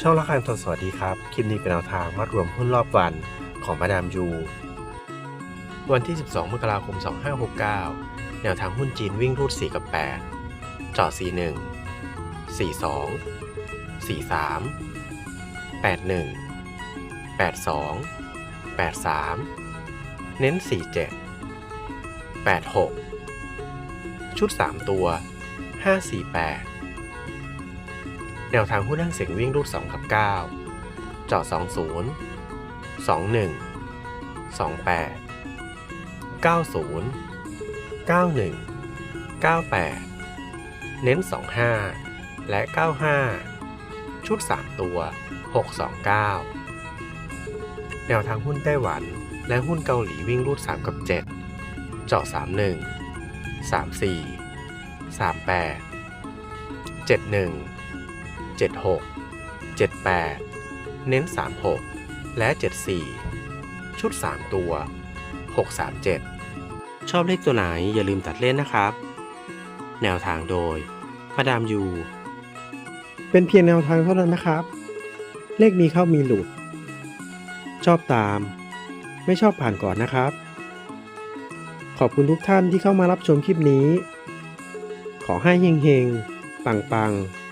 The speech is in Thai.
ช่องละครสดสวัสดีครับ คลิปนี้เป็นแนวทางมัดรวมหุ้นรอบวันของมาดามยู วันที่ 12 มกราคม 2569 แนวทางหุ้นจีนวิ่งรูด 4 กับ8เจาะ41 42 43 81 82 83 เน้น 47 86 ชุด 3 ตัว 548 แนวทางหุ้นนั่งเสียงวิ่งรูด2กับ9เจาะ20 21 28 90 91 98 เน้น 25 และ 95 ชุด 3 ตัว 629 แนวทางหุ้นไต้หวันและหุ้นเกาหลีวิ่งรูด 3 กับ 7 เจาะ 31 34 38 71 76 78 เน้น 36 และ 74 ชุด 3 ตัว 637 ชอบเลขตัวไหนอย่าลืมตัดเล่นนะครับ แนวทางโดยมาดามยู เป็นเพียงแนวทางเท่านั้นนะครับ เลขมีเข้ามีหลุด ชอบตาม ไม่ชอบผ่านก่อนนะครับ ขอบคุณทุกท่านที่เข้ามารับชมคลิปนี้ ขอให้เฮงๆ ปังๆ